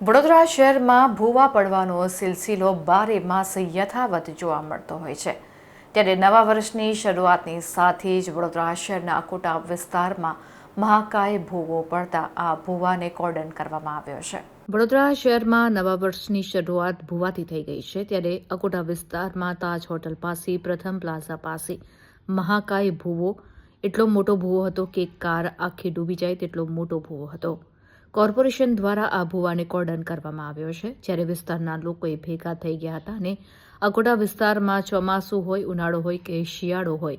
વડોદરા શહેરમાં ભૂવા પડવાનો સિલસિલો બારે માસ યથાવત જોવા મળતો હોય છે. ત્યારે નવા વર્ષની શરૂઆતની સાથે જ વડોદરા શહેરના અકોટા વિસ્તારમાં મહાકાય ભૂવો પડતા આ ભૂવાને કોર્ડન કરવામાં આવ્યો છે. વડોદરા શહેરમાં નવા વર્ષની શરૂઆત ભૂવાથી થઈ ગઈ છે. ત્યારે અકોટા વિસ્તારમાં તાજ હોટલ પાસે, પ્રથમ પ્લાઝા પાસે મહાકાય ભૂવો. એટલો મોટો ભૂવો હતો કે કાર આખી ડૂબી જાય તેટલો મોટો ભૂવો હતો. કોર્પોરેશન દ્વારા આ ભૂવાને કોર્ડન કરવામાં આવ્યો છે. જ્યારે વિસ્તારના લોકોએ ભેગા થઈ ગયા હતા અને અકોટા વિસ્તારમાં ચોમાસું હોય, ઉનાળો હોય કે શિયાળો હોય,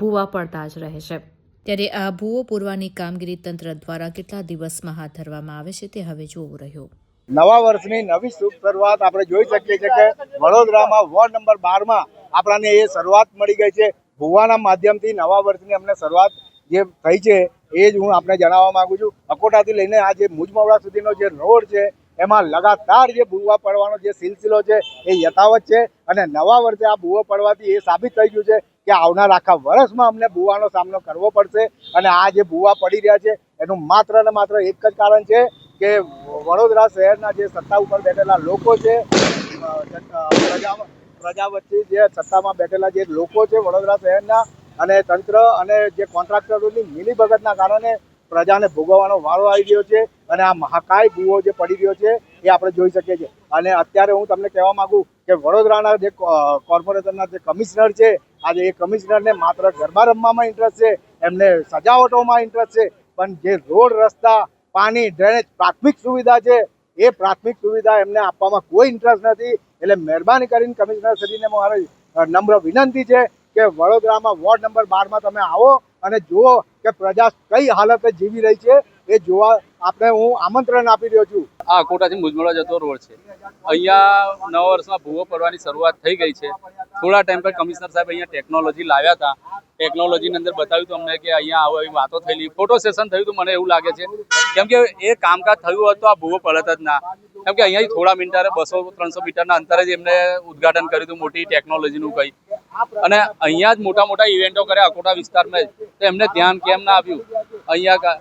ભૂવા પડતા જ રહે છે. ત્યારે આ ભૂવો પૂરવાની કામગીરી તંત્ર દ્વારા કેટલા દિવસમાં હાથ ધરવામાં આવે છે તે હવે જોવું રહ્યું. નવા વર્ષની નવી શુભ શરૂઆત આપણે જોઈ શકીએ છીએ કે વડોદરામાં વોર્ડ નંબર બારમાં આપણને એ શરૂઆત મળી ગઈ છે. ભુવાના માધ્યમથી નવા વર્ષની અમને શરૂઆત જે થઈ છે એ જ હું આપણે જણાવવા માંગુ છું. અકોટાથી લઈને આ જે મુજમવડા સુધીનો જે રોડ છે, એમાં લગાતાર જે ભૂવા પડવાનો જે સિલસિલો છે, એ યથાવત છે અને નવા વર્ષે આ ભૂવો પડવાથી એ સાબિત થઈ ગયું છે કે આવનાર આખા વર્ષમાં અમને ભૂવાનો સામનો કરવો પડશે અને આ જે ભૂવા પડી રહ્યા છે, એનું માત્ર ને માત્ર એક જ કારણ છે કે વડોદરા શહેરના જે સત્તા ઉપર બેઠેલા લોકો છે પ્રજા પ્રજા વચ્ચે જે સત્તામાં બેઠેલા જે લોકો છે વડોદરા શહેરના અને તંત્ર અને જે કોન્ટ્રાક્ટરોની મિલીભગતના કારણે પ્રજાને ભોગવવાનો વારો આવી ગયો છે અને આ મહાકાય ભૂવો જે પડી રહ્યો છે એ આપણે જોઈ શકીએ છીએ. અને અત્યારે હું તમને કહેવા માંગુ કે વડોદરાના જે કોર્પોરેશનના જે કમિશનર છે, આજે એ કમિશનરને માત્ર ગરબા રમવામાં ઇન્ટરેસ્ટ છે, એમને સજાવટોમાં ઇન્ટરેસ્ટ છે, પણ જે રોડ, રસ્તા, પાણી ડ્રેનેજ પ્રાથમિક સુવિધા છે, એ પ્રાથમિક સુવિધા એમને આપવામાં કોઈ ઇન્ટરેસ્ટ નથી. એટલે મહેરબાની કરીને કમિશનર શ્રીને મારી નમ્ર વિનંતી છે કે વડોદરામાં વોર્ડ નંબર બારમાં તમે આવો અને જુઓ કે પ્રજા કઈ હાલતે જીવી રહી છે એ જોવા આપણે હું આમંત્રણ આપી રહ્યો છું. આ કોટાથી મુજમડા જતો રોડ છે. અહીંયા નવા વર્ષમાં ભૂવો પડવાની શરૂઆત થઈ ગઈ છે. થોડા ટાઈમ પર કમિશનર સાહેબ અહીંયા ટેકનોલોજી લાવ્યા હતા. ટેકનોલોજીની અંદર બતાવ્યું હતું અમને કે અહીંયા આવો એવી વાતો થયેલી. ફોટો સેશન થયું હતું, મને એવું લાગે છે. કેમ કે એ કામકાજ થયું હોત આ ભૂવો પડત જ ના. કેમ કે અહીંયાથી થોડા મીટરે બસો, ત્રણસો મીટરના અંતરે જ એમને ઉદઘાટન કર્યું હતું મોટી ટેકનોલોજીનું કંઈ. અને અહીંયા જ મોટા મોટા ઇવેન્ટો કર્યા અકોટા વિસ્તારમાં તો એમને ધ્યાન કેમ ના આપ્યું? અહીંયા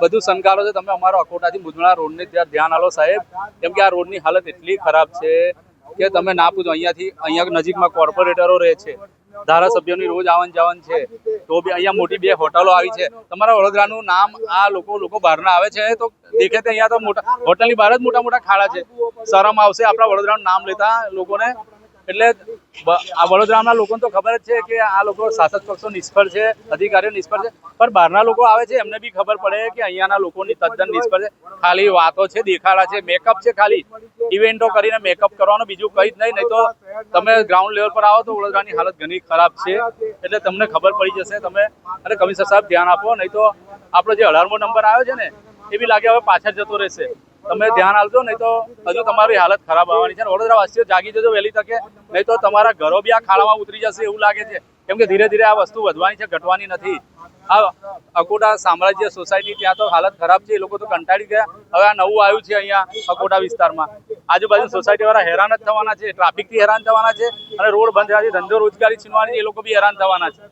બધું સંકારો છે. તમે અમારો અકોટાથી મુજમણા રોડને ત્યાં ધ્યાન આલો સાહેબ. કેમ કે આ રોડની હાલત એટલી ખરાબ છે કે તમે ના પૂછો. અહીંયાથી અહીંયા નજીકમાં કોર્પોરેટરો રહે છે. ધારાસભ્યોની રોજ આવન જાવન છે. તો બી અહીંયા મોટી બે હોટલો આવી છે. તમારા વડોદરાનું નામ આ લોકો લોકો બહારના આવે છે તો દેખે તે અહીંયા તો મોટા હોટલની બહાર જ મોટા મોટા ખાડા છે. શરમ આવશે. આપણા વડોદરાનું નામ લેતા લોકોને એટલે આ વડોદરાના લોકોને તો ખબર જ છે કે આ લોકો શાસક પક્ષો નિષ્ફળ છે, અધિકારીઓ નિષ્ફળ છે. પણ બહારના લોકો આવે છે, એમને બી ખબર પડે કે અહીંયાના લોકોની તદ્દન નિષ્ફળ છે. ખાલી વાતો છે, દેખાડા છે મેકઅપ છે ખાલી. ઇવેન્ટો કરીને મેકઅપ કરવાનું બીજું કંઈ જ નહીં નહીં તો તમે ગ્રાઉન્ડ લેવલ પર આવો તો વડોદરાની હાલત ઘણી ખરાબ છે. એટલે તમને ખબર પડી જશે, તમે અને કમિશનર સાહેબ ધ્યાન આપો, નહીં તો આપણો જે અઢારમો નંબર આવ્યો છે ને, એ બી લાગે હવે પાછળ જતો રહેશે. તમે ધ્યાન આપજો, નહીં તો હજુ તમારી હાલત ખરાબ આવવાની છે. વડોદરાવાસીઓ વડોદરા જાગી જજો, વહેલી તકે. નહીં તો તમારા ઘરો બી આ ખાડામાં ઉતરી જશે એવું લાગે છે. કેમ કે ધીરે ધીરે આ વસ્તુ વધવાની છે, ઘટવાની નથી. આ અકોટા સામ્રાજ્ય સોસાયટી ત્યાં તો હાલત ખરાબ છે, એ લોકો તો કંટાળી ગયા. હવે આ નવું આવ્યું છે અહીંયા અકોટા વિસ્તારમાં. આજુબાજુ સોસાયટી વાળા હેરાન જ થવાના છે ટ્રાફિકથી હેરાન થવાના છે અને રોડ બંધ થવાથી ધંધો રોજગારી છીનવાની એ લોકો બી હેરાન થવાના છે.